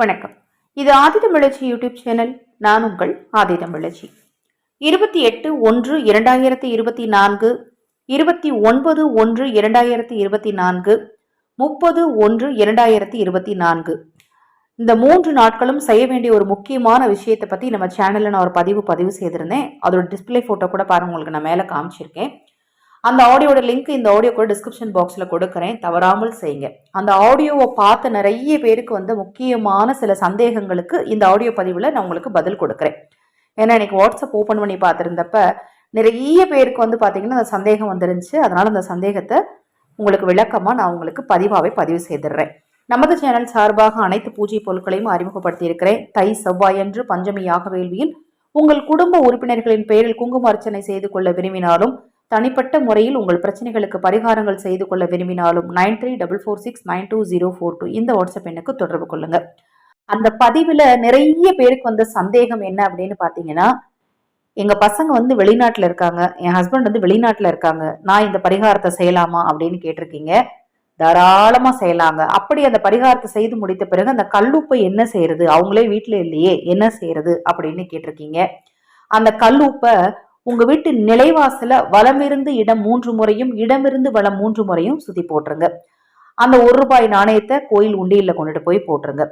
வணக்கம். இது ஆதிதமிழச்சி YouTube channel. நான் உங்கள் ஆதிதமிழச்சி இருபத்தி எட்டு ஒன்று இரண்டாயிரத்தி இருபத்தி நான்கு இருபத்தி ஒன்பது ஒன்று இரண்டாயிரத்தி இருபத்தி நான்கு முப்பது ஒன்று இரண்டாயிரத்தி இருபத்தி நான்கு. இந்த மூன்று நாட்களும் செய்ய வேண்டிய ஒரு முக்கியமான விஷயத்தை பற்றி நம்ம சேனலில் நான் ஒரு பதிவு பதிவு செய்திருந்தேன். அதோட டிஸ்பிளே ஃபோட்டோ கூட பாருங்க உங்களுக்கு நான் மேலே காமிச்சிருக்கேன். அந்த ஆடியோட லிங்க் இந்த ஆடியோ கூட டிஸ்கிரிப்ஷன் பாக்ஸில் கொடுக்குறேன். தவறாமல் செய்யுங்க. அந்த ஆடியோவை பார்த்த நிறைய பேருக்கு வந்து முக்கியமான சில சந்தேகங்களுக்கு இந்த ஆடியோ பதிவில் நான் உங்களுக்கு பதில் கொடுக்குறேன். ஏன்னா எனக்கு வாட்ஸ்அப் ஓப்பன் பண்ணி பார்த்துருந்தப்ப நிறைய பேருக்கு வந்து பார்த்தீங்கன்னா அந்த சந்தேகம் வந்துருந்துச்சு. அதனால் அந்த சந்தேகத்தை உங்களுக்கு விளக்கமாக நான் உங்களுக்கு பதிவாகவே பதிவு செய்திடுறேன். நமது சேனல் சார்பாக அனைத்து பூஜை பொருட்களையும் அறிமுகப்படுத்தியிருக்கிறேன். தை செவ்வாயன்று பஞ்சமி யாக வேள்வியில் உங்கள் குடும்ப உறுப்பினர்களின் பெயரில் குங்கும அர்ச்சனை செய்து கொள்ள விரும்பினாலும் தனிப்பட்ட முறையில் உங்கள் பிரச்சனைகளுக்கு பரிகாரங்கள் செய்து கொள்ள விரும்பினாலும் nine three double four six nine two zero four two இந்த வாட்ஸ்அப் எண்ணுக்கு தொடர்பு கொள்ளுங்க. அந்த பதிவில் நிறைய பேருக்கு வந்த சந்தேகம் என்ன அப்படின்னு பார்த்தீங்கன்னா எங்கள் பசங்க வந்து வெளிநாட்டில் இருக்காங்க என் ஹஸ்பண்ட் வந்து வெளிநாட்டில் இருக்காங்க நான் இந்த பரிகாரத்தை செய்யலாமா அப்படின்னு கேட்டிருக்கீங்க. தாராளமாக செய்யலாங்க. அப்படி அந்த பரிகாரத்தை செய்து முடித்த பிறகு அந்த கல்லுப்பை என்ன செய்யறது? அவங்களே வீட்டில் இல்லையே என்ன செய்யறது அப்படின்னு கேட்டிருக்கீங்க. அந்த கல்லுப்பை உங்க வீட்டு நிலைவாசல வலமிருந்து இடம் மூன்று முறையும் இடமிருந்து வலம் மூன்று முறையும் சுத்தி போட்டுருங்க. அந்த ஒரு ரூபாய் நாணயத்தை கோயில் உண்டியல்ல கொண்டுட்டு போய் போட்டுருங்க.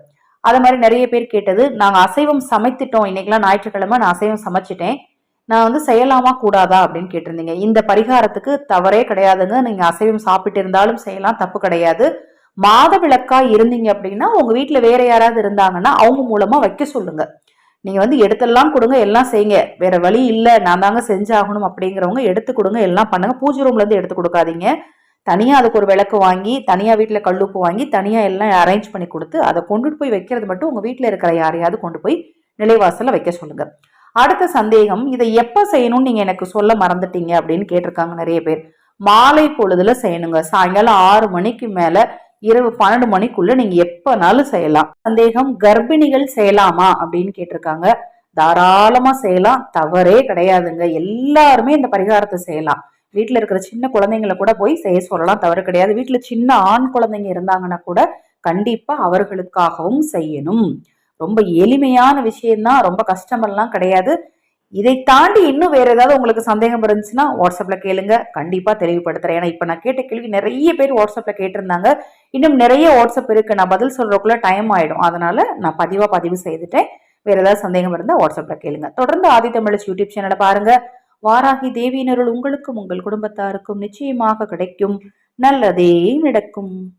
அது மாதிரி நிறைய பேர் கேட்டது நாங்க அசைவம் சமைத்துட்டோம். இன்னைக்கெல்லாம் ஞாயிற்றுக்கிழமை நான் அசைவம் சமைச்சிட்டேன். நான் வந்து செய்யலாமா கூடாதா? அப்படின்னு கேட்டிருந்தீங்க. இந்த பரிகாரத்துக்கு தவறே கிடையாதுங்க. நீங்க அசைவம் சாப்பிட்டு இருந்தாலும் செய்யலாம் தப்பு கிடையாது. மாத விளக்கா இருந்தீங்க அப்படின்னா உங்க வீட்டுல வேற யாராவது இருந்தாங்கன்னா அவங்க மூலமா வைக்க சொல்லுங்க. நீங்கள் வந்து எடுத்தெல்லாம் கொடுங்க எல்லாம் செய்யுங்க. வேறு வழி இல்லை நான் தாங்க செஞ்சாகணும் அப்படிங்கிறவங்க எடுத்து கொடுங்க எல்லாம் பண்ணுங்கள் பூஜை ரூம்லேருந்து எடுத்து கொடுக்காதீங்க. தனியாக அதுக்கு ஒரு விளக்கு வாங்கி தனியாக வீட்டில் கல்லுப்பு வாங்கி தனியாக எல்லாம் அரேஞ்ச் பண்ணி கொடுத்து அதை கொண்டுட்டு போய் வைக்கிறது மட்டும் உங்கள் வீட்டில் இருக்கிற யாரையாவது கொண்டு போய் நிலைவாசலில் வைக்க சொல்லுங்கள் அடுத்த சந்தேகம் இதை எப்போ செய்யணும்னு நீங்கள் எனக்கு சொல்ல மறந்துட்டீங்க அப்படின்னு கேட்டிருக்காங்க நிறைய பேர். மாலை பொழுதுல செய்யணுங்க. சாயங்காலம் ஆறு மணிக்கு மேலே இரவு பன்னெண்டு மணிக்குள்ள நீங்க எப்பனாலும் செய்யலாம். சந்தேகம் கர்ப்பிணிகள் செய்யலாமா அப்படின்னு கேட்டிருக்காங்க. தாராளமா செய்யலாம். தவறே கிடையாதுங்க. எல்லாருமே இந்த பரிகாரத்தை செய்யலாம். வீட்டுல இருக்கிற சின்ன குழந்தைங்களை கூட போய் செய்ய சொல்லலாம். தவறு கிடையாது. வீட்டுல சின்ன ஆண் குழந்தைங்க இருந்தாங்கன்னா கூட கண்டிப்பா அவர்களுக்காகவும் செய்யணும். ரொம்ப எளிமையான விஷயம்தான். ரொம்ப கஷ்டமெல்லாம் கிடையாது. இதை தாண்டி இன்னும் வேற ஏதாவது உங்களுக்கு சந்தேகம் இருந்துச்சுன்னா வாட்ஸ்அப்ல கேளுங்க. கண்டிப்பா தெளிவுபடுத்துறேன். ஏன்னா இப்ப நான் கேட்ட கேள்வி நிறைய பேர் வாட்ஸ்அப்ல கேட்டிருந்தாங்க. இன்னும் நிறைய வாட்ஸ்அப் இருக்கு. நான் பதில் சொல்றதுக்குள்ள டைம் ஆயிடும். அதனால நான் பதிவா பதிவு செய்துட்டேன். வேற ஏதாவது சந்தேகம் இருந்தால் வாட்ஸ்அப்ல கேளுங்க. தொடர்ந்து ஆதி தமிழ் யூடியூப் சேனலை பாருங்க. வாராகி தேவியினருள் உங்களுக்கும் உங்கள் குடும்பத்தாருக்கும் நிச்சயமாக கிடைக்கும். நல்லதே நடக்கும்.